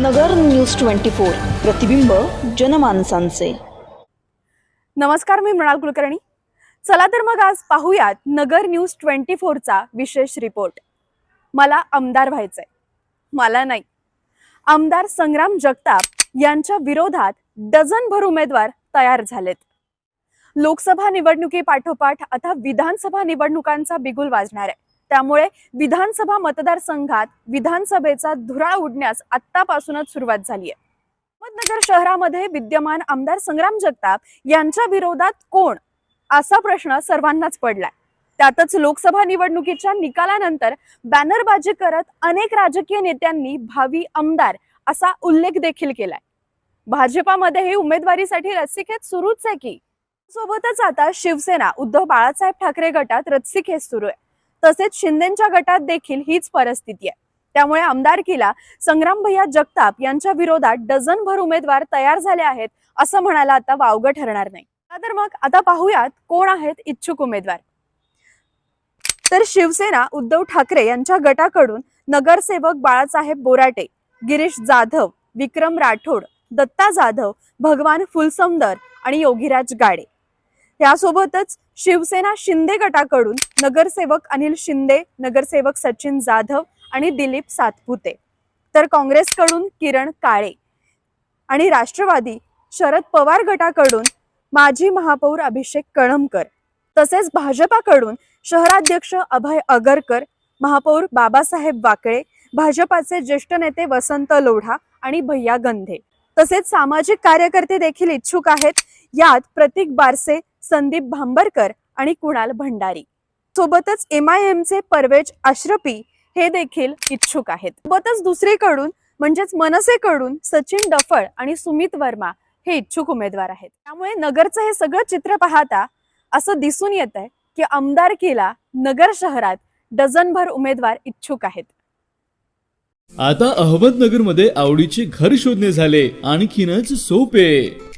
नगर news twenty four. प्रतिबिंब जनमानसांचे. नमस्कार मी मृणाल कुलकर्णी. चला तर मग आज पाहूयात नगर न्यूज ट्वेंटी फोरचा विशेष रिपोर्ट. मला आमदार व्हायचंय. मला नाही. आमदार संग्राम जगताप यांच्या विरोधात डझनभर उमेदवार तयार झालेत. लोकसभा निवडणुकीपाठोपाठ आता विधानसभा निवडणुकांचा बिगुल वाजणार आहे. त्यामुळे विधानसभा मतदारसंघात विधानसभेचा धुराळ उडण्यास आत्तापासूनच सुरुवात झाली आहे. अहमदनगर शहरामध्ये विद्यमान आमदार संग्राम जगताप यांच्या विरोधात कोण? असा प्रश्न सर्वांनाच पडलाय. त्यातच लोकसभा निवडणुकीच्या निकालानंतर बॅनरबाजी करत अनेक राजकीय नेत्यांनी भावी आमदार असा उल्लेख देखील केलाय. भाजपामध्येही उमेदवारीसाठी रस्सीखेच सुरूच आहे की. सोबतच आता शिवसेना उद्धव बाळासाहेब ठाकरे गटात रस्सीखेच सुरू आहे. तसेच शिंदेच्या गटात देखील हीच परिस्थिती आहे. त्यामुळे आमदारकीला संग्राम भैया जगताप यांच्या विरोधात डझनभर उमेदवार तयार झाले आहेत असं म्हणायला आता वावगं ठरणार नाही. तर मग आता पाहूयात कोण आहेत इच्छुक उमेदवार. तर शिवसेना उद्धव ठाकरे यांच्या गटाकडून नगरसेवक बाळासाहेब बोराटे गिरीश जाधव विक्रम राठोड दत्ता जाधव भगवान फुलसमदर आणि योगीराज गाडे. त्यासोबतच शिवसेना शिंदे गटाकडून नगरसेवक अनिल शिंदे नगरसेवक सचिन जाधव आणि दिलीप सातपुते. तर काँग्रेसकडून किरण काळे आणि राष्ट्रवादी शरद पवार गटाकडून माजी महापौर अभिषेक कळमकर. तसेच भाजपाकडून शहराध्यक्ष अभय अगरकर महापौर बाबासाहेब वाकळे भाजपाचे ज्येष्ठ नेते वसंत लोढा आणि भैया गंधे. तसेच सामाजिक कार्यकर्ते देखील इच्छुक आहेत. यात प्रतीक बारसे संदीप भांबरकर आणि कुणाल भंडारी. सोबतच एम आय एमचे परवेज अश्रफी हे देखील इच्छुक आहेत. सोबतच दुसरीकडून म्हणजेच मनसेकडून सचिन डफळ आणि सुमित वर्मा हे इच्छुक उमेदवार आहेत. त्यामुळे नगरचं हे सगळं चित्र पाहता असं दिसून येत आहे की आमदारकीला नगर शहरात डझनभर उमेदवार इच्छुक आहेत. आता अहमदनगरमध्ये आवडीचे घर शोधणे झाले. आणखीनच सोपे.